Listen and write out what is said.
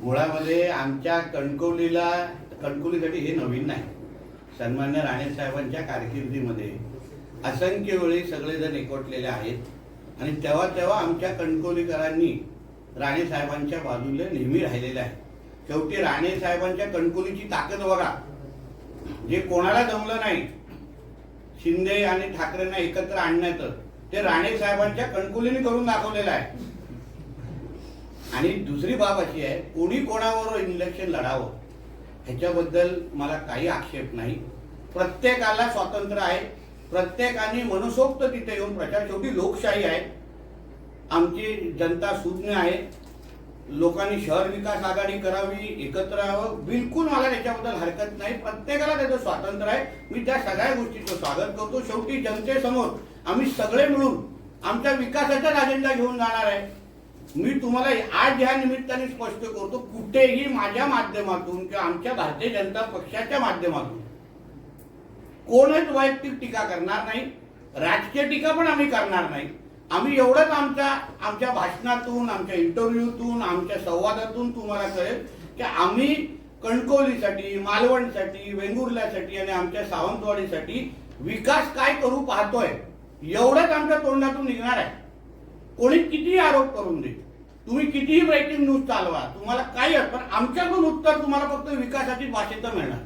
मुळामध्ये आमच्या कणकवलीला कणकवलीसाठी हे नवीन नाही. सन्मान्य राणे साहेबांच्या कारकिर्दीमध्ये असंख्य वेळी सगळेजण एकवटलेले आहेत. आणि तेव्हा तेव्हा आमच्या कणकवलीकरांनी राणेसाहेबांच्या बाजूला नेहमी राहिलेले आहे शेवटी राणे साहेबांच्या कणकवलीची ताकद बघा. जे कोणाला जमलं नाही शिंदे आणि ठाकरेंना एकत्र आणण्याचं ते राणेसाहेबांच्या कणकुलीने करून दाखवलेलं आहे. आणि दुसरी बाब अशी आहे कोणी कोणावर इलेक्शन लढावं ह्याच्याबद्दल मला काही आक्षेप नाही. प्रत्येकाला स्वातंत्र्य आहे. प्रत्येकाने मनसोक्त तिथे येऊन प्रचार शेवटी लोकशाही आहे. आमची जनता सुज्ञ आहे. लोकांनी शहर विकास आघाडी करावी एकत्र यावं. बिलकुल मला त्याच्याबद्दल हरकत नाही. प्रत्येकाला त्याचं स्वातंत्र्य आहे. मी त्या सगळ्या गोष्टीचं स्वागत करतो. शेवटी जनतेसमोर आम्ही सगळे मिळून आमच्या विकासाचाच अजेंडा घेऊन जाणार आहे. मी तुम्हाला आज ह्या निमित्ताने स्पष्ट करतो कुठेही माझ्या माध्यमातून किंवा आमच्या भारतीय जनता पक्षाच्या माध्यमातून कोणच वैयक्तिक टीका करणार नाही राजकीय टीका पण आम्ही करणार नाही. आम्ही एवढंच आमच्या आमच्या भाषणातून आमच्या इंटरव्ह्यूतून आमच्या संवादातून तुम्हाला कळेल की आम्ही कणकवलीसाठी मालवणसाठी वेंगुर्ल्यासाठी आणि आमच्या सावंतवाडीसाठी विकास काय करू पाहतोय एवढंच आमच्या तोंडातून निघणार आहे. कोणी कितीही आरोप करून दे तुम्ही कितीही ब्रेकिंग न्यूज चालवा तुम्हाला काही पण आमच्याकडून उत्तर तुम्हाला फक्त विकासाची भाषेचं मिळणार.